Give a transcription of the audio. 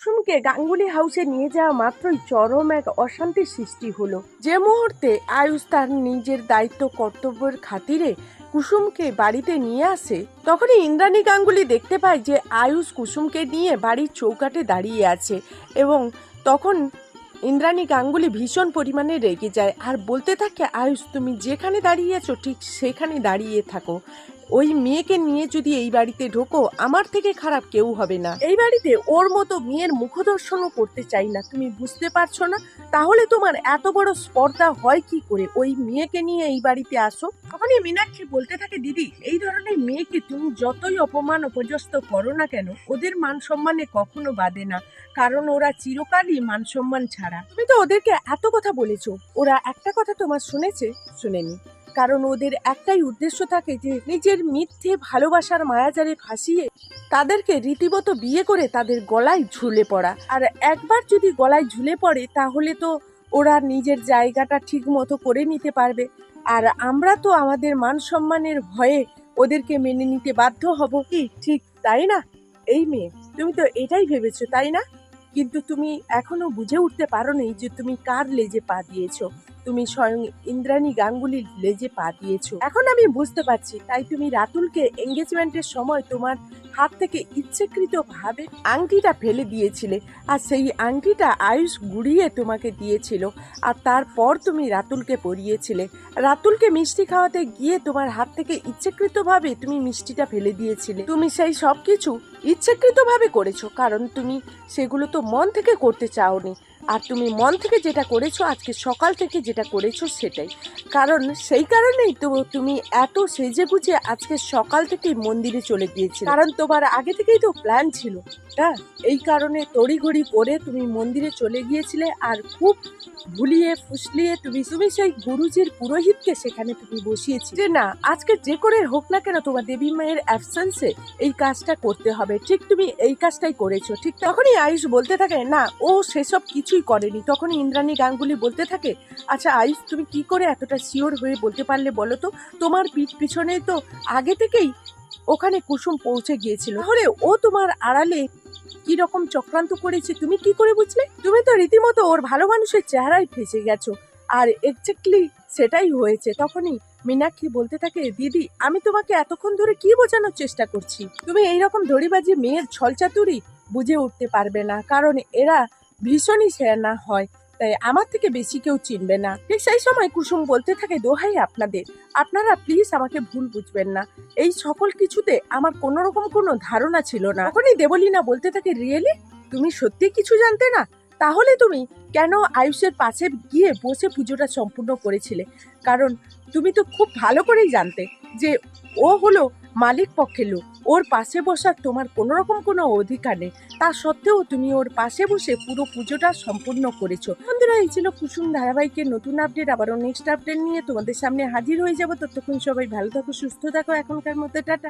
কুসুমকে গাঙ্গুলি হাউসে নিয়ে যাওয়া মাত্রই চরম এক অশান্তির সৃষ্টি হলো। যে মুহূর্তে আয়ুষ তার নিজের দায়িত্ব, কর্তব্যের খাতিরে কুসুমকে বাড়িতে নিয়ে আসে, তখনই ইন্দ্রাণী গাঙ্গুলি দেখতে পায় যে আয়ুষ কুসুমকে নিয়ে বাড়ির চৌকাটে দাঁড়িয়ে আছে এবং তখন ইন্দ্রাণী গাঙ্গুলি ভীষণ পরিমাণে রেগে যায়। আর বলতে থাকে, আয়ুষ, তুমি যেখানে দাঁড়িয়ে আছো, ঠিক সেখানে দাঁড়িয়ে থাকো। ওই মেয়েকে নিয়ে যদি এই বাড়িতে ঢোকো, আমার থেকে খারাপ কেউ হবে না। এই বাড়িতে ওর মতো মেয়ের মুখদর্শনও করতে চাই না। তুমি বুঝতে পারছ না? তাহলে তোমার এত বড় স্পর্ধা হয় কি করে? ওই মেয়েকে নিয়ে এই বাড়িতে আসো। তখনই মীনাক্ষী বলতে থাকে, দিদি, এই ধরনের মেয়েকে তুমি যতই অপমান অপজস্ত করো না কেন, ওদের মান সম্মানে কখনো বাদে না। কারণ ওরা চিরকালই মান সম্মান ছাড়া। তুমি তো ওদেরকে এত কথা বলেছ। ওরা একটা কথা তোমার শুনেছে? শুনেনি। কারণ ওদের একটাই উদ্দেশ্য থাকে যে নিজের মিথ্যে ভালোবাসার মায়াজারে ফাঁসিয়ে তাদেরকে রীতিমতো বিয়ে করে তাদের গলায় ঝুলে পড়া। আর একবার যদি গলায় ঝুলে পড়ে, তাহলে তো ওরা নিজের জায়গাটা ঠিক মতো করে নিতে পারবে। আর আমরা তো আমাদের মান সম্মানের ভয়ে ওদেরকে মেনে নিতে বাধ্য হব। কি, ঠিক তাই না? এই মেয়ে, তুমি তো এটাই ভেবেছো, তাই না? কিন্তু তুমি এখনও বুঝে উঠতে পারো নি যে তুমি কার লেজে পা দিয়েছ। তুমি স্বয়ং ইন্দ্রাণী গাঙ্গুলির লেজে পা দিয়েছ। এখন আমি বুঝতে পারছি, তাই তুমি রাতুলকে এঙ্গেজমেন্টের সময় তোমার হাত থেকে ইচ্ছেকৃত ভাবে আংটিটা ফেলে দিয়েছিলে, আর সেই আংটিটা আয়ুষ গুড়িয়ে তোমাকে দিয়েছিল, আর তারপর তুমি রাতুলকে পরিয়েছিলে। রাতুলকে মিষ্টি খাওয়াতে গিয়ে তোমার হাত থেকে ইচ্ছেকৃতভাবে তুমি মিষ্টিটা ফেলে দিয়েছিলে। তুমি সেই সব কিছু ইচ্ছেকৃতভাবে করেছ, কারণ তুমি সেগুলো তো মন থেকে করতে চাওনি। আর তুমি মন থেকে যেটা করেছ, আজকে সকাল থেকে যেটা করেছ সেটাই। কারণ সেই কারণেই তো তুমি এত সেজে গুজে আজকে সকাল থেকেই মন্দিরে চলে গিয়েছিলে। কারণ তোমার আগে থেকেই তো প্ল্যান ছিল। হ্যাঁ এই কারণে তড়িঘড়ি করে তুমি মন্দিরে চলে গিয়েছিলে আর খুব ভুলিয়ে ফুসলিয়ে তুমি তুমি সেই গুরুজির পুরোহিতকে সেখানে তুমি বসিয়েছি যে না, আজকে যে করে হোক না কেন তোমার দেবী মায়ের অ্যাবসেন্সে এই কাজটা করতে হবে। ঠিক তুমি এই কাজটাই করেছ। ঠিক তখনই আয়ুষ বলতে থাকে, না, ও সেসব কিছুই করেনি। তখন ইন্দ্রাণী গাঙ্গুলি বলতে থাকে আচ্ছা আয়ুষ, তুমি কি করে এতটা শিওর হয়ে বলতে পারলে বলো তো? তোমার পিঠ পিছনে তো আগে থেকেই ওখানে কুসুম পৌঁছে গিয়েছিল। তাহলে ও তোমার আড়ালে কি রকম চক্রান্ত করেছে তুমি কি করে বুঝলে? তুমি তো রীতিমতো ওর ভালো মানুষের চেহারায় ফেসে গেছো। আর এক্স্যাক্টলি সেটাই হয়েছে। তখনই মীনাক্ষী বলতে থাকে, দিদি, আমি তোমাকে এতক্ষণ ধরে কি বোঝানোর চেষ্টা করছি? তুমি এইরকম ধরিবাজি মেয়ের ছলচাতুরি বুঝে উঠতে পারবে না। কারণ এরা ভীষণই সেনা হয়। তাই আমার থেকে বেশি কেউ চিনবে না। ঠিক সেই সময় কুসুম বলতে থাকে, দোহাই আপনাদের। আপনারা প্লিজ আমাকে ভুল বুঝবেন না। এই সকল কিছুতে আমার কোনো রকম কোনো ধারণা ছিল না। তখনই দেবলীনা বলতে থাকে, রিয়েলি? তুমি সত্যি কিছু জানতে না? তাহলে তুমি কেন আয়ুষের পাশে গিয়ে বসে পুজোটা সম্পূর্ণ করেছিলে? কারণ তুমি তো খুব ভালো করেই জানতে যে ও হলো মালিক পক্ষের লোক। ওর পাশে বসার তোমার কোনো রকম কোনো অধিকার নেই। তা সত্ত্বেও তুমি ওর পাশে বসে পুরো পুজোটা সম্পূর্ণ করেছ। বন্ধুরা, এই ছিল কুসুম ধারাবাহিকের নতুন আপডেট আবারও নেক্সট আপডেট নিয়ে তোমাদের সামনে হাজির হয়ে যাব। ততক্ষণ সবাই ভালো থাকো, সুস্থ থাকো। এখনকার মধ্যে টাটা।